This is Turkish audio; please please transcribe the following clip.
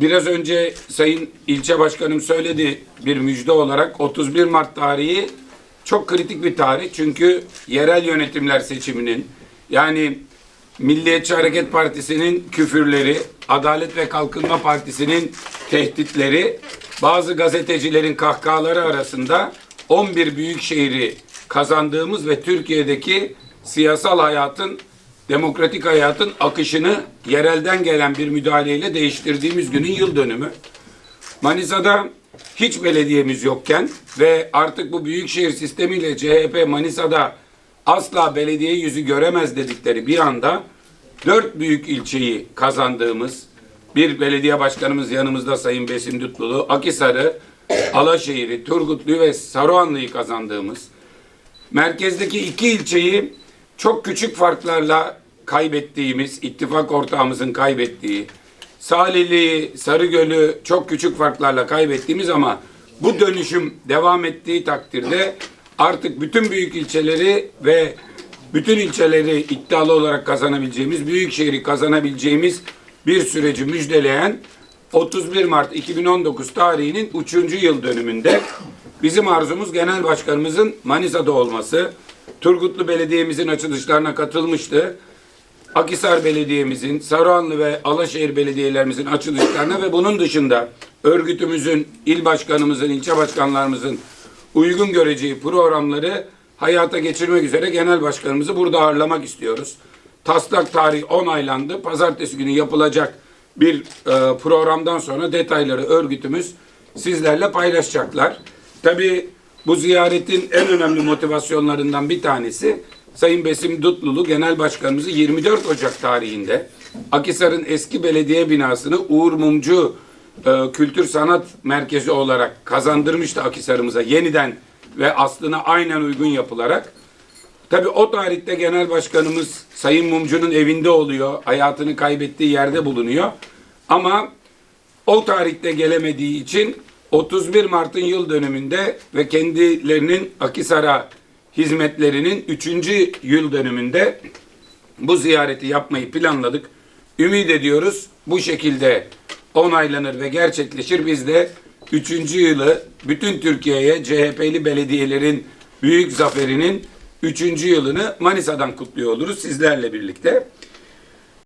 biraz önce Sayın İlçe Başkanım söyledi bir müjde olarak 31 Mart tarihi çok kritik bir tarih. Çünkü yerel yönetimler seçiminin yani Milliyetçi Hareket Partisi'nin küfürleri, Adalet ve Kalkınma Partisi'nin tehditleri, bazı gazetecilerin kahkahaları arasında 11 büyük şehri kazandığımız ve Türkiye'deki siyasal hayatın, demokratik hayatın akışını yerelden gelen bir müdahaleyle değiştirdiğimiz günün yıl dönümü. Manisa'da hiç belediyemiz yokken ve artık bu büyükşehir sistemiyle CHP Manisa'da asla belediye yüzü göremez dedikleri bir anda dört büyük ilçeyi kazandığımız bir belediye başkanımız yanımızda Sayın Besim Dutlulu, Akisar'ı, Alaşehir'i, Turgutlu'yu ve Saruhanlı'yı kazandığımız merkezdeki iki ilçeyi çok küçük farklarla kaybettiğimiz, ittifak ortağımızın kaybettiği, Salihli'yi, Sarıgöl'ü çok küçük farklarla kaybettiğimiz ama bu dönüşüm devam ettiği takdirde artık bütün büyük ilçeleri ve bütün ilçeleri iddialı olarak kazanabileceğimiz, büyük şehri kazanabileceğimiz bir süreci müjdeleyen 31 Mart 2019 tarihinin 3. yıl dönümünde bizim arzumuz genel başkanımızın Manisa'da olması. Turgutlu Belediye'mizin açılışlarına katılmıştı. Akisar Belediye'mizin, Saruhanlı ve Alaşehir Belediyelerimizin açılışlarına ve bunun dışında örgütümüzün, il başkanımızın, ilçe başkanlarımızın uygun göreceği programları hayata geçirmek üzere genel başkanımızı burada ağırlamak istiyoruz. Taslak tarihi onaylandı. Pazartesi günü yapılacak bir e, programdan sonra detayları örgütümüz sizlerle paylaşacaklar. Tabii bu ziyaretin en önemli motivasyonlarından bir tanesi Sayın Besim Dutlulu Genel Başkanımızı 24 Ocak tarihinde Akisar'ın eski belediye binasını Uğur Mumcu e, Kültür Sanat Merkezi olarak kazandırmıştı Akisar'ımıza yeniden ve aslına aynen uygun yapılarak. Tabii o tarihte genel başkanımız Sayın Mumcu'nun evinde oluyor. Hayatını kaybettiği yerde bulunuyor. Ama o tarihte gelemediği için 31 Mart'ın yıl dönümünde ve kendilerinin Akisar'a hizmetlerinin 3. yıl dönümünde bu ziyareti yapmayı planladık. Ümit ediyoruz bu şekilde onaylanır ve gerçekleşir. Biz de 3. yılı bütün Türkiye'ye CHP'li belediyelerin büyük zaferinin 3. yılını Manisa'dan kutluyor oluruz sizlerle birlikte.